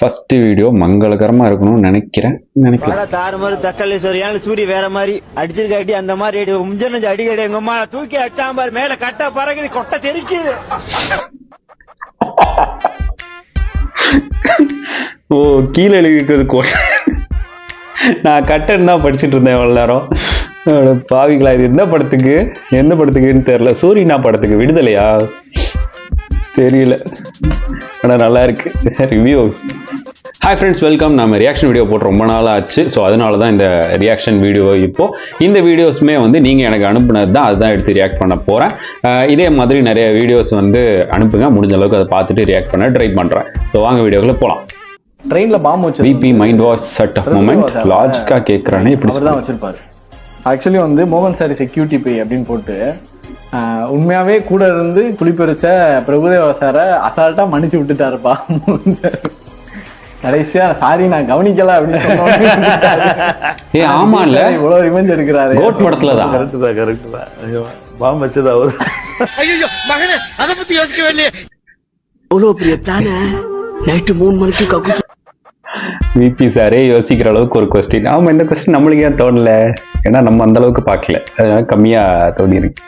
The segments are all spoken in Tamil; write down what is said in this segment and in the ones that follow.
ஃபர்ஸ்ட் வீடியோ மங்களகரமா இருக்கணும்னு நினைக்கிறேன் நினைக்கலாம் பல தாறுமாறு தக்காளி சொரியான்னு சூரி வேற மாதிரி அடிச்சிருக்காட்டி அந்த மாதிரி அடி முஞ்சனஞ்சு அடிக்கடி எங்க அம்மா தூக்கி அடிச்சாம்பார் மேல கட்ட பறகுது கொட்டை தெரிக்குது. ஓ கீழே எழுதிக்கிறது கோட்டை. நான் கட்டன் தான் படிச்சுட்டு இருந்தேன் எவ்வளோ நேரம். அட பாவிங்களா இது என்ன படத்துக்கு? என்ன படத்துக்குன்னு தெரியல. சூரியனா படத்துக்கு விடுதலையா? தெரியல. ஆனால் நல்லா இருக்கு. ரிவ்யூஸ் ஹாய் ஃப்ரெண்ட்ஸ் வெல்கம் நம்ம ரியாக்ஷன் வீடியோ போட்டு ரொம்ப நாள் ஆச்சு. ஸோ அதனால தான் இந்த ரியாக்ஷன் வீடியோ இப்போ இந்த வீடியோஸுமே வந்து நீங்கள் எனக்கு அனுப்புனது தான் அதுதான் எடுத்து ரியாக்ட் பண்ண போகிறேன் இதே மாதிரி நிறைய வீடியோஸ் வந்து அனுப்புங்க. முடிஞ்ச அளவுக்கு அதை பார்த்துட்டு ரியாக்ட் பண்ண ட்ரை பண்ணுறேன் ஸோ வாங்க வீடியோக்குள்ள போகலாம் ட்ரெயின்ல பாம்பு வச்சு VP mind wash set off moment லாஜிக்கா கேட்குறானே இப்படி தான் வச்சிருப்பாரு. ஆக்சுவலி வந்து மோகன் சாரி செக்யூரிட்டி பே அப்படின்னு போட்டு உண்மையாவே கூட இருந்து குளிப்பெரிச்ச பிரபுதேவா சாரை அசால்ட்டா மன்னிச்சு விட்டுட்டாருப்பா. மோகன் சார் கடைசியா சாரி நான் கவனிக்கல அப்படின்னு ஆமா இல்ல இவ்வளவு ரிவெஞ்ச் எடுக்கிறாரு. கோட் படத்துல தான் கரெக்ட் தான் கரெக்ட் தான். ஐயோ பாம்பு வச்சது அவரு? அவ்வளோ பெரிய பிளான நைட்டு மூணு மணிக்கு கக்கு விபி சாரே யோசிக்கிற அளவுக்கு ஒரு கொஸ்டின் ஆமா இந்த கொஸ்டின் நம்மளுக்கு ஏன் தோணல? ஏன்னா நம்ம அந்த அளவுக்கு பார்க்கல. அதனால கம்மியா தோணி இருக்கு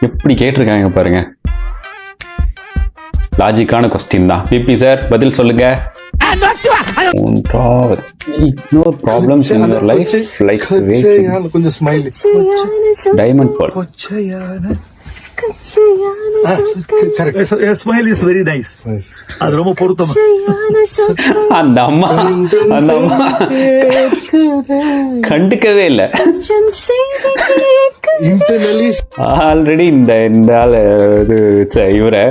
எப்படி கேட்டிருக்காங்க பாருங்க. லாஜிக்கான கொஸ்டின் தான். விபி சார் பதில் சொல்லுங்க. Problems in life like diamond ball smile is very nice அது ரொம்ப பொருத்தம்? அந்த அம்மா அந்த அம்மா கண்டுக்கவே இல்லை. ஆல்ரெடி இந்த இந்த ஆள் இது இவரை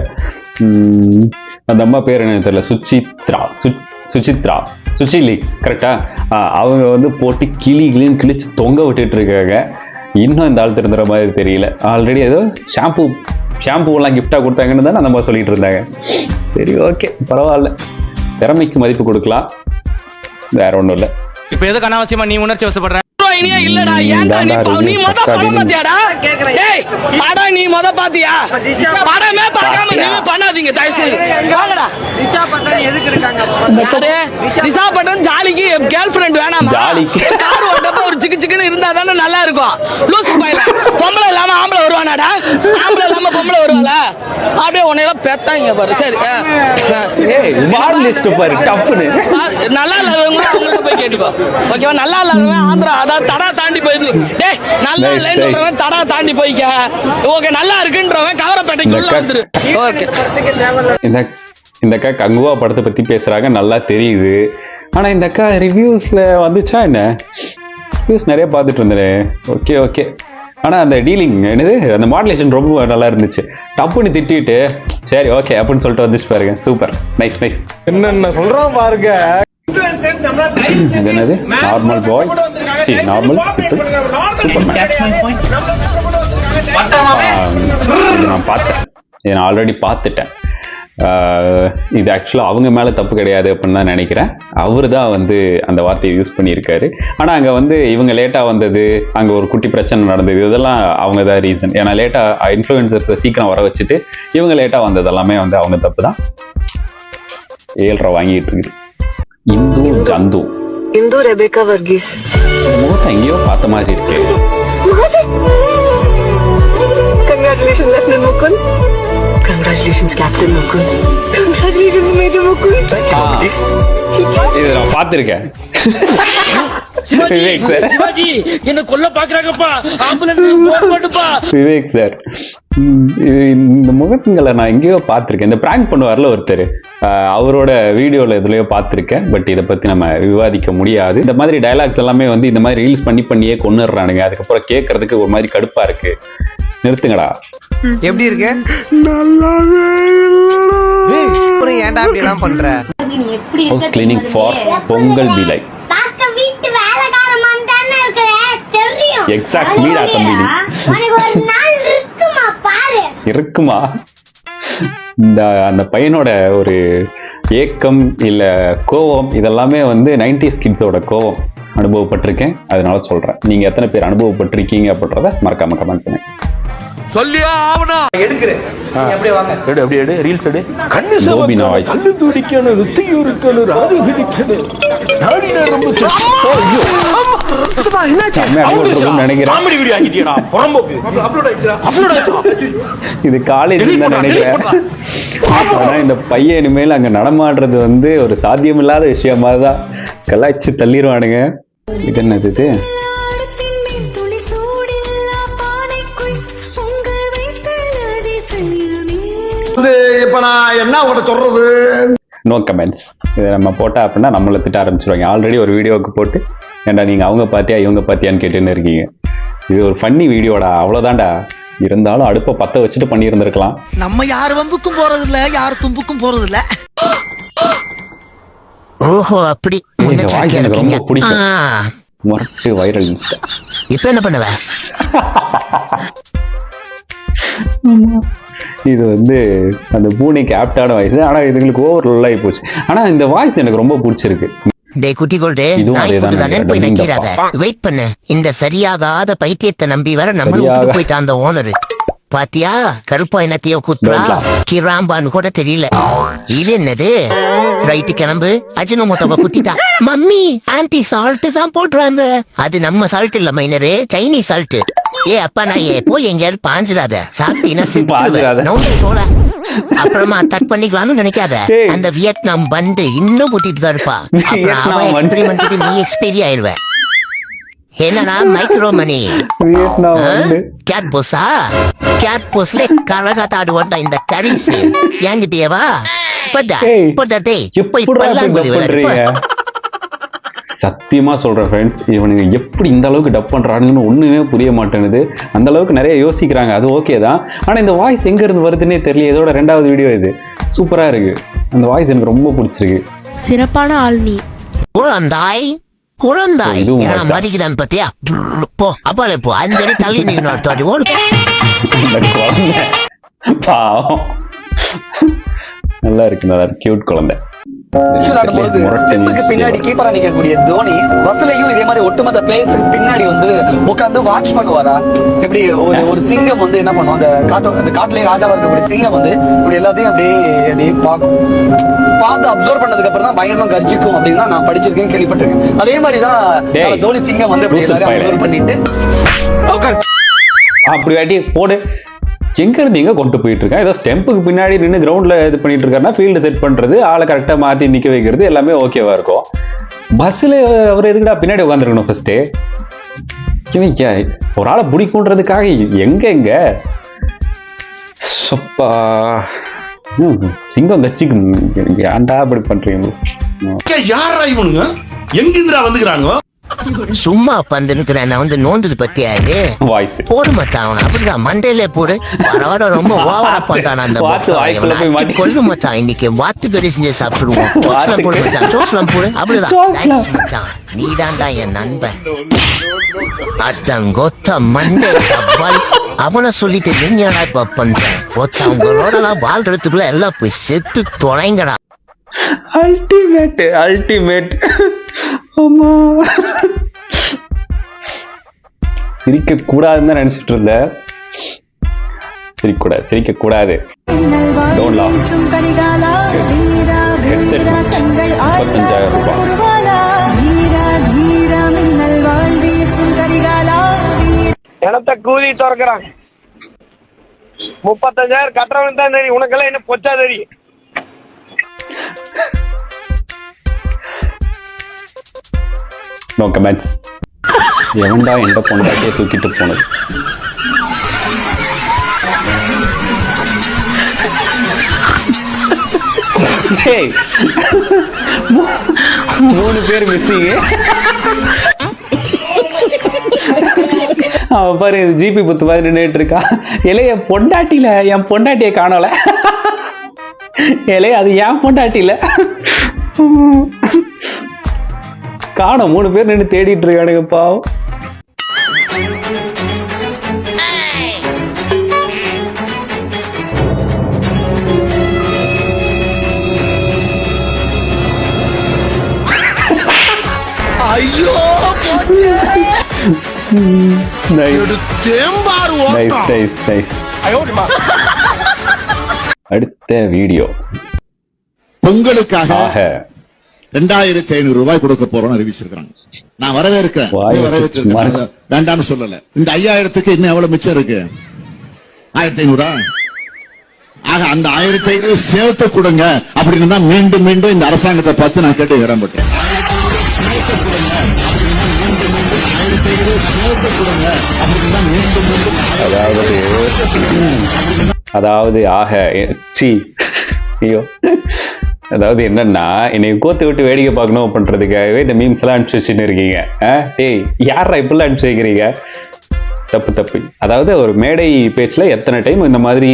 அந்த அம்மா பேர் என்ன தெரியல. சுசித்ரா சு- சுசித்ரா சுச்சி லீக்ஸ் கரெக்டா அவங்க வந்து போட்டு கிளி கிளின்னு கிழிச்சு தொங்க விட்டுட்டு இருக்காங்க. இன்னும் இந்த ஆள் திருந்துற மாதிரி தெரியல. ஆல்ரெடி ஏதோ ஷாம்பு ஷாம்புலாம் கிஃப்டாக கொடுத்தாங்கன்னு தான் அந்த மாதிரி சொல்லிட்டு இருந்தாங்க. சரி ஓகே பரவாயில்ல. திறமைக்கு மதிப்பு கொடுக்கலாம். வேற ஒன்றும் இல்லை. இப்ப எதுக்கு அனாவசியமா நீ உணர்ச்சி வசப்படுற? இனியா இல்லடா. ஏன்டா நீ முத படம் பாத்தியாடா? டேய் படம் நீ முத பாத்தியா? படமே பார்க்காம நீங்க பண்ணாதீங்க தயவு செய்து வாங்கடா யாரு? ரிஷா பட்டன் ஜாலிக்கு கேர்ள் ஃபிரெண்ட் வேணாமா? ஜாலிக்கு. கார் ஓட்டப்ப ஒரு சிக்கு சிக்குன்னு இருந்தா தானே நல்லா இருக்கும். லூசு பையல. அப்படியே உன்னையெல்லாம் பெத்தாங்க பாரு. சரி வால் லிஸ்ட் பாரு டப்புன்னு. நல்லா இல்லாதவங்க அவங்கள்ட்ட போய் கேட்டுக்கோ. ஓகேவா? நல்லா இல்லாதவங்க ஆந்திரா அதாவது தடா தாண்டி போயிரு டேய் நல்லா இல்லைன்றவன். தடா தாண்டி போய்க்க. ஓகே நல்லா இருக்குன்றவன் கவரப்பேட்டைக்கு உள்ள வந்துரு. ஓகே. இந்த இந்த அக்கா கங்குவா படத்தை பத்தி பேசுறாங்க நல்லா தெரியுது. ஆனா இந்த அக்கா ரிவ்யூஸ்ல வந்துச்சா என்ன? ரிவ்யூஸ் நிறைய பார்த்துட்டு இருந்தேன். Okay okay. ஆனா அந்த டீலிங் என்னது? அந்த மாடுலேஷன் ரொம்ப நல்லா இருந்துச்சு டப்புன்னு திட்டிட்டு சரி ஓகே அப்படின்னு சொல்லிட்டு வந்துச்சு பாருங்க. சூப்பர் நைஸ் நைஸ் என்னென்ன சொல்றோம் பாருங்க. இது என்னது normal boy see normal people super நான் பார்த்தேன் இதை நான் ஆல்ரெடி பார்த்துட்டேன். இது ஆக்சுவலாக அவங்க மேலே தப்பு கிடையாது அப்படின்னு தான் நினைக்கிறேன். அவர் தான் வந்து அந்த வார்த்தையை யூஸ் பண்ணியிருக்காரு. ஆனால் அங்கே வந்து இவங்க லேட்டாக வந்தது அங்கே ஒரு குட்டி பிரச்சனை நடந்தது இதெல்லாம் அவங்க தான் ரீசன் ஏன்னா லேட்டாக இன்ஃப்ளூயன்சர்ஸை சீக்கிரம் வர வச்சுட்டு இவங்க லேட்டாக வந்தது எல்லாமே வந்து அவங்க தப்பு தான். ஏழ்ரை வாங்கிட்டு இருக்குது. இந்து ஜந்து. இந்து ரெபேக்கா வர்கீஸ். முகத்தை எங்கேயோ பார்த்த மாதிரி இருக்கே. Congratulation lieutenant Mukund. Congratulations captain Mukund congratulations major ஆ, இது நான் பார்த்துருக்கேன் விவேக் சார் சிவாஜி என்ன கொல்ல பாக்குறாங்கப்பா ஆம்புலன்ஸ் விவேக் சார் இந்த முகத்துங்களை நான் எங்கேயோ பார்த்துருக்கேன் இந்த ப்ராங்க் பண்ணுவார்ல ஒருத்தர் அவரோட வீடியோவில் எதுலையோ பார்த்துருக்கேன். பட் இதை பற்றி நம்ம விவாதிக்க முடியாது. இந்த மாதிரி டயலாக்ஸ் எல்லாமே வந்து இந்த மாதிரி ரீல்ஸ் பண்ணி பண்ணியே கொண்டுடுறானுங்க அதுக்கப்புறம் கேட்கறதுக்கு ஒரு மாதிரி கடுப்பாக இருக்கு. நிறுத்துங்கடா. எப்படி இருக்க? ஏன்டா இப்படி எல்லாம் பண்ற ஹவுஸ் கிளீனிங் ஃபார் பொங்கல் பிலை Exact வீடா தம்பி. நீ? உனக்கு ஒரு நாள் இருக்குமா பாரு. இருக்குமா? இந்த அந்த பையனோட ஒரு ஏக்கம் இல்லை கோவம் இதெல்லாமே வந்து நைன்டிஸ் கிட்ஸோட கோவம் அனுபவப்பட்டிருக்கேன். அதனால சொல்றேன். நீங்க எத்தனை பேர் அனுபவப்பட்டிருக்கீங்க அப்படின்றத மறக்காமல் கமெண்ட் பண்ணுங்கள் சொல்லியா ஆவனா? எடு அப்படியே எடு ரீல்ஸ் எடு. கண்ணு கோபினா வாய்ஸ் கண்ணு துடிக்கணும் ருத்தியும் இருக்கணும் ராகு பிடிக்கணும் நாடினா ரொம்ப ஆயிடுச்சா. இது காலேஜ் தான் நினைக்கிறேன். ஆனா இந்த பையன் இனிமேல் அங்க நடமாடுறது வந்து ஒரு சாத்தியமில்லாத விஷயமா தான் கலாய்ச்சி தள்ளிடுவானுங்க இது என்னது இது? இப்ப நான் என்ன உங்கள்ட்ட சொல்றது? நோ கமெண்ட்ஸ் இதை நம்ம போட்டா அப்படின்னா நம்மளை திட்ட ஆரம்பிச்சிருவாங்க. ஆல்ரெடி ஒரு வீடியோவுக்கு போட்டு ஏன்டா நீங்க அவங்க பார்த்தியா இவங்க பார்த்தியான்னு கேட்டுன்னு இருக்கீங்க. இது ஒரு ஃபன்னி வீடியோடா. அவ்வளோதான்டா இருந்தாலும் அடுப்பை பத்த வச்சுட்டு பண்ணியிருந்திருக்கலாம். நம்ம யார் வம்புக்கும் போறது இல்ல யார் தும்புக்கும் போறது இல்ல ஓஹோ அப்படி. இந்த வாய்ஸ் எனக்கு ரொம்ப பிடிக்கும். முரட்டு வைரல் இன்ஸ்டா இப்ப என்ன பண்ணுவ? இது வந்து அந்த பூனைக்கு ஆப்டான வாய்ஸ் ஆனா இதுங்களுக்கு ஓவர் ஆகி போச்சு. ஆனா இந்த வாய்ஸ் எனக்கு ரொம்ப பிடிச்சிருக்கு. டே குட்டி கோல்டு நாய் ஃபுட்டு தானே போய். நக்கிறாத வெயிட் பண்ணு. இந்த சரியாகாத பைத்தியத்தை நம்பி வர விட்டு போயிட்டான் அந்த ஓனர் பாத்தியா? கருப்பா என்னத்தையோ குத்துறா. கிராம்பான்னு கூட தெரியல. இது என்னது? ரைட்டு கிளம்பு. அஜினோமோட்டோவை குத்திட்டா. மம்மி ஆன்டி சால்ட் தான் போடுறாங்க. அது நம்ம சால்ட் இல்ல மைனரு சைனீஸ் சால்ட் ஏ அப்பா நான் ஏ போய் எங்கேயாவது பாஞ்சிடாத. சாப்பிட்டீங்கன்னா பாஞ்சிடாத. செத்துருவேன் நோண்டி போல. அப்புறமா தட் பண்ணிக்கலாம்னு நினைக்காத. அந்த வியட்நாம் பண்டு இன்னும் கூட்டிட்டு தான் இருப்பா. அப்புறம் அவன். எக்ஸ்பெரிமெண்ட்டுக்கு நீ எக்ஸ்பீரி ஆயிடுவ. என்னன்னா மைக்ரோ மணி வியட்நாம் வந்து கேட் போஸா கேட் போஸ்ல கரகாத்தாடு ஓட்ட இந்த கரிஸ் என்கிட்டயேவா பட்டா பட்டா டேய். போய் பல்லாங்குழி விளையாடு, பண்றீங்க போ. சத்தியமா சொல்றேன் ஃப்ரெண்ட்ஸ் இவனுங்க எப்படி இந்த அளவுக்கு டப் பண்றானுங்கன்னு ஒண்ணுமே புரிய மாட்டேங்குது. அந்த அளவுக்கு நிறைய யோசிக்கிறாங்க. அது ஓகே தான். ஆனா இந்த வாய்ஸ் எங்க இருந்து வருதுன்னே தெரியல. இதோட ரெண்டாவது வீடியோ இது. சூப்பரா இருக்கு. அந்த வாய்ஸ் எனக்கு ரொம்ப பிடிச்சிருக்கு. சிறப்பான ஆள் நீ. குழந்தாய் குழந்தாய். மதிக்குதான் பத்தியா போ. அப்பாலே போ. அஞ்சடி தள்ளி நீ இன்னொரு தாட்டி ஓடு. பாவம். நல்லா இருக்கு நல்லா இருக்கு. கியூட் குழந்தை. பின்னாடி கீப்பரா நிக்கக்கூடிய தோனி பஸ்லயும் இதே மாதிரி ஒட்டுமொத்த பிளேயர்ஸுக்கு பின்னாடி வந்து உட்கார்ந்து வாட்ச் பண்ணுவாரா? எப்படி ஒரு ஒரு சிங்கம் வந்து என்ன பண்ணும்? அந்த காட்டு அந்த காட்டுலயே ராஜாவா இருக்கக்கூடிய சிங்கம் வந்து இப்படி எல்லாத்தையும் அப்படியே அப்படியே பார்க்கும். பார்த்து அப்சர்வ் பண்ணதுக்கு அப்புறம் தான் பயங்கரமா கர்ஜிக்கும் அப்படின்னு நான் படிச்சிருக்கேன் கேள்விப்பட்டிருக்கேன். அதே மாதிரி தான் தோனி சிங்கம் வந்து பயலே. அப்சர்வ் பண்ணிட்டு அப்படி வாட்டி போடு. எங்க இருந்து எங்க கொண்டு போயிட்டு இருக்கான் ஏதோ ஸ்டெம்புக்கு பின்னாடி நின்று கிரவுண்ட்ல இது பண்ணிட்டு இருக்காருன்னா ஃபீல்டு செட் பண்றது ஆளை கரெக்டா மாத்தி நிக்க வைக்கிறது எல்லாமே ஓகேவா இருக்கும். பஸ்ல அவர் எதுக்குடா பின்னாடி உட்காந்துருக்கணும் ஃபர்ஸ்ட் இவன் ஒரு ஆளை பிடிக்குன்றதுக்காக எங்க எங்க சப்பா. ம், சிங்கம் கச்சிக்கு ஏன்டா அப்படி பண்றீங்க? யாரா இவனுங்க? எங்கிந்திரா வந்துக்கிறானுங்க? சும்மா உட்காந்துருக்கிறேன் நான் வந்து நோண்டது பத்தியா இது வாய்ஸ் போடு மச்சான் அவனை. அப்படிதான். மண்டையில போடு. வர வர ரொம்ப ஓவரா பண்றான் அந்த கொல்லு மச்சான். இன்னைக்கு வாத்து கறி செஞ்சு சாப்பிடுவோம் சோஸ்லாம் போடு மச்சான். சோஸ்லாம் போடு. அப்படிதான். மச்சான். நீதான்டா என் நண்பன். அடங்கொத்த மண்டை கப்பல் அவனை சொல்லிட்டு நீங்க இப்ப பண்றேன் ஒருத்தவங்களோட எல்லாம் வாழ்றதுக்குள்ள எல்லாம் போய் செத்து தொலைங்கடா. அல்டிமேட் அல்டிமேட் ஆமா சிரிக்க கூடாதுன்னு தான் நினைச்சிட்டு இருந்தேன் சிரிக்க கூடாது சிரிக்க கூடாது must. முப்பத்தஞ்சாயிரம் ரூபாய். எனத்த கூலி திறக்கிறான். முப்பத்தஞ்சாயிரம் கட்டுறவன் தான் தெரியும். உனக்கெல்லாம் என்ன பொச்சா தெரியும்? நோ கமெண்ட்ஸ் எவன்டா எந்த பொண்டாட்டியை தூக்கிட்டு போனது? மூணு பேர் மிஸ்ஸிங் அவன் பாரு ஜிபி புத்து மாதிரி நின்றுட்டு இருக்கான் இலைய பொண்டாட்டியில என் பொண்டாட்டியை காணல. இலைய அது ஏன் பொண்டாட்டில காணோம் மூணு பேர் நின்று தேடிட்டு இருக்கானுங்க பாவம். அடுத்த வீடியோ பொங்கலுக்காக ரெண்டாயிரத்தி ஐநூறு ரூபாய் கொடுக்க போறோம்னு அறிவிச்சிருக்காங்க நான் வரவேற்கிறேன். அதை வேண்டாம்னு சொல்லல இந்த ஐயாயிரத்துக்கு இன்னும் எவ்வளவு மிச்சம் இருக்கு ஆயிரத்தி ஐநூறா ஆக அந்த ஆயிரத்தி ஐநூறு சேர்த்து கொடுங்க அப்படின்னு தான் மீண்டும் மீண்டும் இந்த அரசாங்கத்தை பார்த்து நான் கேட்டு இடம்பட்டேன் அதாவது அதாவது ஆக சி ஐயோ. அதாவது என்னன்னா என்னை கோத்து விட்டு வேடிக்கை பார்க்கணும் பண்றதுக்காகவே இந்த மீம்ஸ் எல்லாம் அனுப்பிச்சு வச்சுன்னு இருக்கீங்க. ஆ? டேய் யாரா இப்படிலாம் அனுப்பிச்சு வைக்கிறீங்க? தப்பு தப்பு. அதாவது ஒரு மேடை பேச்சில் எத்தனை டைம் இந்த மாதிரி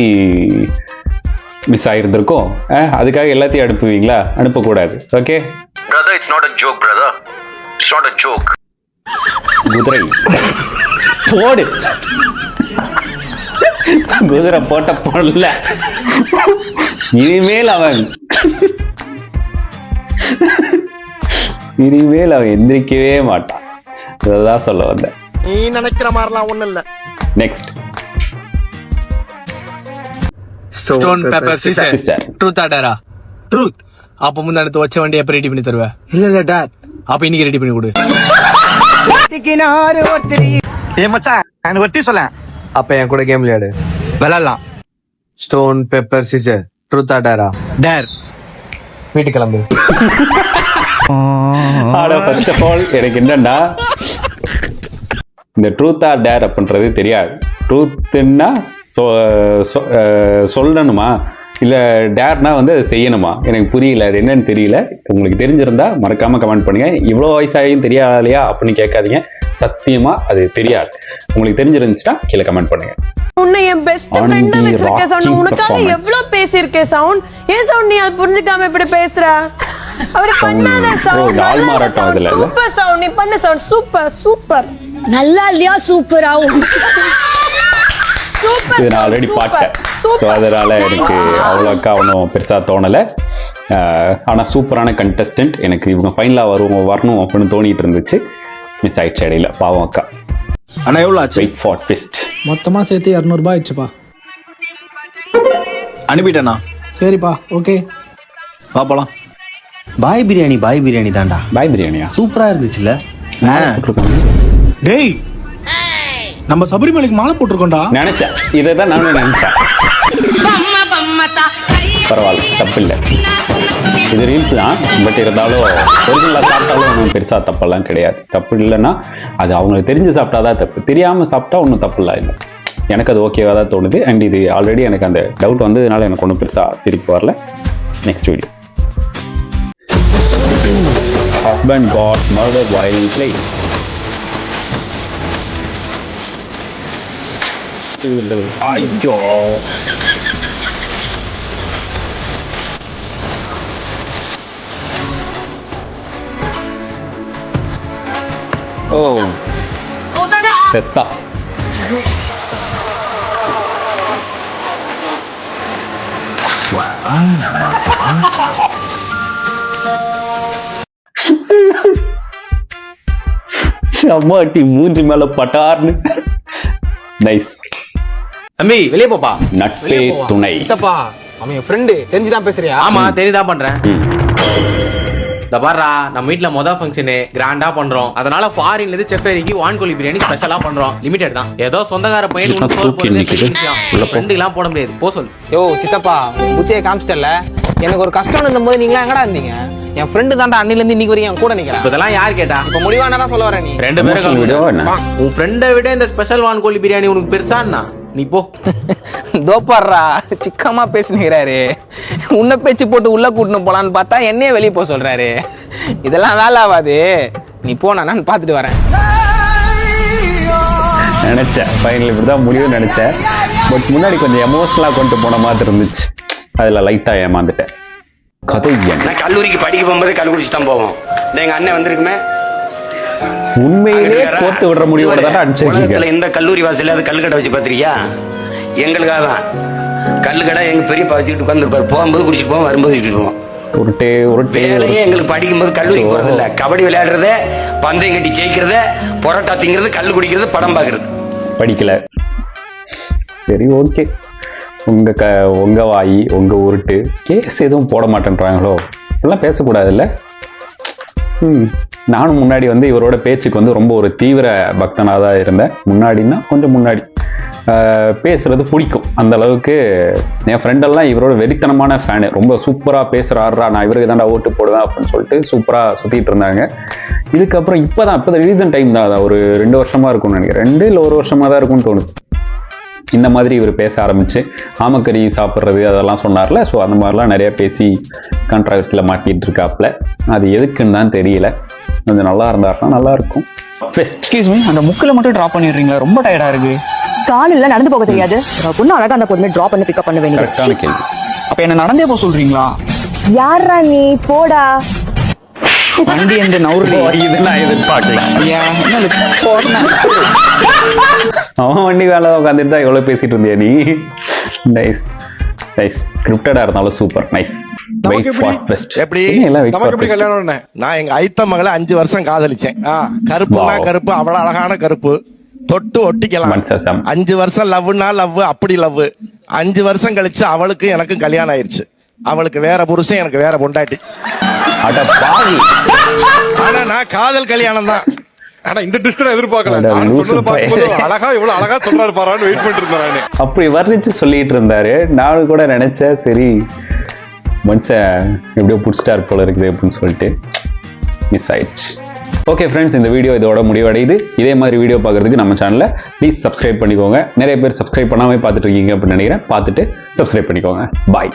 மிஸ் ஆகிருந்திருக்கும் ஆ? அதுக்காக எல்லாத்தையும் அனுப்புவீங்களா? அனுப்பக்கூடாது. Okay brother it's not a joke brother it's not a joke குதிரை. போடு. குதிரை போட்ட போடல இனிமேல் அவன் இனிமேல் அவன் எந்திரிக்கவே மாட்டான். இதான் சொல்ல வந்தேன். நீ நினைக்கிற மாதிரிலாம் ஒண்ணு இல்ல. Next stone paper scissor sister truth or dare truth அப்ப முந்தானத்து வச்ச வண்டி எப்ப ரெடி பண்ணி தருவ? இல்ல இல்ல டாட் அப்ப இன்னைக்கு ரெடி பண்ணி கொடு. ஏ மச்சான் எனக்கு ஒட்டி சொல்ல அப்ப என் கூட கேம் விளையாடு. விளையாடலாம். Stone pepper scissor truth or dare வீட்டு கிளம்பு. ஆனா ஃபர்ஸ்ட் ஆஃப் ஆல் எனக்கு என்னன்னா இந்த ட்ரூத் ஆர் டேர் அப்படின்றது தெரியாது. ட்ரூத்துன்னா சொல்லணுமா இல்ல டேர்னா வந்து அதை செய்யணுமா? எனக்கு புரியல அது என்னன்னு தெரியல. உங்களுக்கு தெரிஞ்சிருந்தா மறக்காம கமெண்ட் பண்ணுங்க. இவ்வளோ வயசாகியும் தெரியாதலையா அப்படின்னு கேட்காதீங்க. சத்தியமா அது தெரியாது. உங்களுக்கு தெரிஞ்சிருந்துச்சுன்னா கீழே கமெண்ட் பண்ணுங்க. உன்னை என் பெஸ்ட் ஃப்ரெண்ட் வச்சிருக்கேன் சவுண்ட். உனக்காக. எவ்வளவு பேசியிருக்கேன் சவுண்ட்? ஏன் சவுண்ட் நீ அது புரிஞ்சுக்காம இப்படி பேசுற? அப்படி பண்ணாத சவுண்ட்? Super sound. நீ பண்ண சவுண்ட். Super super. நல்லா இல்லையா சூப்பர்? இது நான் ஆல்ரெடி பார்த்தேன் ஸோ அதனால எனக்கு அவ்வளோக்கா ஒன்றும் பெருசாக தோணலை. ஆனால் சூப்பரான கண்டஸ்டன்ட் எனக்கு இவங்க ஃபைனலாக வருவோம் வரணும் அப்படின்னு தோணிட்டு இருந்துச்சு. மிஸ் ஆயிடுச்சு இடையில பாவம் அக்கா. அண்ணா எவ்வளவு ஆச்சு? வெயிட் ஃபார் ட்விஸ்ட் மொத்தமா சேர்த்து இரநூறுபா ஆயிடுச்சுப்பா. அனுப்பிட்டேண்ணா. சரிப்பா ஓகே பாப்பலாம் பாய் பிரியாணி பாய் பிரியாணி தான்டா. பாய் பிரியாணியா? சூப்பரா இருந்துச்சுல டேய் நம்ம சபரிமலைக்கு மாலை போட்டிருக்கோம்டா. நினைச்சேன் இதை தான் நானும் நினைச்சேன். பரவாயில்ல தப்பு இல்லை இது ரீல்ஸ் தான் பட் இருந்தாலும் ஒரிஜினலாக சாப்பிட்டாலும் ஒன்றும் பெருசாக தப்பெல்லாம் கிடையாது. தப்பு இல்லைன்னா அது அவங்களுக்கு தெரிஞ்சு சாப்பிட்டா தான் தப்பு. தெரியாமல் சாப்பிட்டா ஒன்றும் தப்பு இல்லை எனக்கு அது ஓகேவாக தான் தோணுது. அண்ட் இது ஆல்ரெடி எனக்கு அந்த டவுட் வந்ததுனால எனக்கு ஒன்றும் பெருசாக திருப்பி வரல. Next video husband got murdered while playing. ஐயோ ஓ செத்தா செம்மாட்டி மூஞ்சி மேல பட்டார்னு நைஸ் தம்பி வெளியே போப்பா. நட்பே துணை. சித்தப்பா அவன் என் ஃப்ரெண்டு தெரிஞ்சுதான் பேசுறியா? ஆமா தெரியுதான் பண்றேன். இந்த பாருடா நம்ம வீட்ல மொத ஃபங்க்ஷனு கிராண்டா பண்றோம். அதனால ஃபாரின்ல இருந்து செஃப் ஏரிக்கு வான்கோழி பிரியாணி ஸ்பெஷலா பண்றோம். லிமிடெட் தான். ஏதோ சொந்தக்கார பையன் போ. ஃப்ரெண்டுலாம் போட முடியாது. போ சொல்லு. யோ சித்தப்பா புத்தியை காமிச்சிட்டல எனக்கு ஒரு கஷ்டம் இருந்தபோது நீங்களா எங்கடா இருந்தீங்க? என் ஃப்ரெண்டு தான்டா அன்னில இருந்து இன்னைக்கு வரையும் என் கூட நிக்கிறேன் இதெல்லாம் யார் கேட்டா? இப்ப முடிவானா சொல்ல வர நீ. ரெண்டு பேரும் என்ன? உன் ஃப்ரெண்டை விட இந்த ஸ்பெஷல் வான்கோழி பிரியாணி உனக்கு பெருசான்னா நீ போ. தோப்பாடுறா சிக்கமா பேசினுக்கிறாரு. உன்னை பேச்சு போட்டு உள்ள கூட்டின்னு போலான்னு பார்த்தா என்னையே வெளியே போக சொல்றாரு. இதெல்லாம் வேலை ஆகாது. நீ போனா நான் பார்த்துட்டு வரேன். நினைச்சேன். ஃபைனல் இப்படி தான் முடியும்னு நினைச்சேன். பட் முன்னாடி கொஞ்சம் எமோஷனலாக கொண்டு போன மாதிரி இருந்துச்சு. அதில் லைட்டாக ஏமாந்துட்டேன். கதை என்ன? நான் கல்லூரிக்கு படிக்க போகும்போது கல் குடிச்சு தான் போவோம். இந்த எங்க அண்ணன் வந்திருக்குமே உண்மையிலே கோத்து விடுற முடிவோட தான் அனுப்பிச்சிருக்கீங்க எந்த கல்லூரி வாசல்ல அது கல்கடை வச்சு பாத்திருக்கியா எங்களுக்காக தான். கல்லுக்கடை எங்க பெரியப்பா வச்சுக்கிட்டு உட்காந்துருப்பாரு போகும்போது குடிச்சிட்டு போவோம் வரும்போது விட்டுட்டு போவோம். உருட்டு உருட்டு வேலையே எங்களுக்கு படிக்கும்போது கல்லூரி இல்ல கபடி விளையாடுறது பந்தயம் கட்டி ஜெயிக்கிறது பொரோட்டா திங்கிறது கல்லு குடிக்கிறது படம் பாக்குறது படிக்கல. சரி ஓகே. உங்க க உங்க வாய் உங்க உருட்டு கேஸ் எதுவும் போட மாட்டேன்றாங்களோ? இப்படிலாம் பேசக்கூடாதுல்ல? ம். நானும் முன்னாடி வந்து இவரோட பேச்சுக்கு வந்து ரொம்ப ஒரு தீவிர பக்தனாக தான் இருந்தேன். முன்னாடின்னா கொஞ்சம் முன்னாடி. பேசுகிறது பேசுறது பிடிக்கும். அந்த அளவுக்கு என் ஃப்ரெண்டெல்லாம் இவரோட வெறித்தனமான ஃபேனு ரொம்ப சூப்பராக பேசுகிறாரா நான் இவருக்கு தான்டா ஓட்டு போடுவேன் அப்படின்னு சொல்லிட்டு சூப்பராக சுற்றிட்டு இருந்தாங்க. இதுக்கப்புறம் இப்போ தான் இப்போ ரீசன்ட் டைம் தான் ஒரு ரெண்டு வருஷமாக இருக்கும்னு நினைக்கிறேன். ரெண்டு இல்லை ஒரு வருஷமாக தான் இருக்கும்னு தோணுது. இந்த மாதிரி இவர் பேச ஆரம்பிச்சு ஆமக்கறி சாப்பிட்றது அதெல்லாம் சொன்னார்ல. ஸோ அந்த மாதிரிலாம் நிறையா பேசி கான்ட்ரவர்சியில் மாட்டிகிட்டு இருக்காப்ல. அது எதுக்குன்னு தான் தெரியல. கொஞ்சம் நல்லா இருந்தாருன்னா நல்லா இருக்கும் எக்ஸ்கியூஸ் மீ அந்த முக்கில் மட்டும் ட்ராப் பண்ணிடுறீங்களா? ரொம்ப டயர்டா இருக்கு. காலில் நடந்து போக தெரியாது. பொண்ணு அழகா அந்த பொண்ணு டிராப் பண்ணி பிக்கப் பண்ண வேண்டியது. கரெக்டான கேள்வி. அப்ப என்ன நடந்தே போக சொல்றீங்களா? யாரா நீ? போடா. வண்டி எந்த நவுறு இது நான் எதிர்பார்க்கல? அவன் வண்டி வேலை உட்காந்துட்டு தான் எவ்வளோ பேசிட்டு இருந்தியா நீ. நைஸ் நைஸ் ஸ்கிரிப்டடாக இருந்தாலும் சூப்பர் நைஸ் எப்படி? நமக்கு கல்யாணம்? நான் எங்க ஐத்த மகளை அஞ்சு வருஷம் காதலிச்சேன். கருப்புனா. கருப்பு அவ்வளவு அழகான கருப்பு. தொட்டு ஒட்டிக்கலாம். அஞ்சு வருஷம் லவ்னா லவ் அப்படி லவ் அஞ்சு வருஷம் கழிச்சு அவளுக்கு எனக்கும் கல்யாணம் ஆயிருச்சு. அவளுக்கு வேற புருஷன் எனக்கு வேற பொண்டாட்டி. ஆனா நான் காதல் கல்யாணம் தான் ஆனா இந்த டிஸ்ட் எதிர்பார்க்கல. அட நான் சொன்னதை பார்க்கும்போது. அழகா இவ்வளவு அழகா சொல்றாரு பாரான்னு வெயிட் பண்ணிட்டு இருந்தேன் நானு அப்படி வர்ணிச்சு சொல்லிட்டு இருந்தாரு. நானும் கூட நினைச்சேன் சரி மனுஷன் எப்படியோ பிடிச்சிட்டாரு போல இருக்குது அப்படின்னு சொல்லிட்டு மிஸ் ஆயிடுச்சு. ஓகே ஃப்ரெண்ட்ஸ் இந்த வீடியோ இதோட முடிவடையுது. இதே மாதிரி வீடியோ பார்க்கறதுக்கு நம்ம சேனலை ப்ளீஸ் சப்ஸ்கிரைப் பண்ணிக்கோங்க. நிறைய பேர் சப்ஸ்கிரைப் பண்ணாமல் பார்த்துட்டு இருக்கீங்க அப்படின்னு நினைக்கிறேன். பார்த்துட்டு சப்ஸ்கிரைப் பண்ணிக்கோங்க. பாய்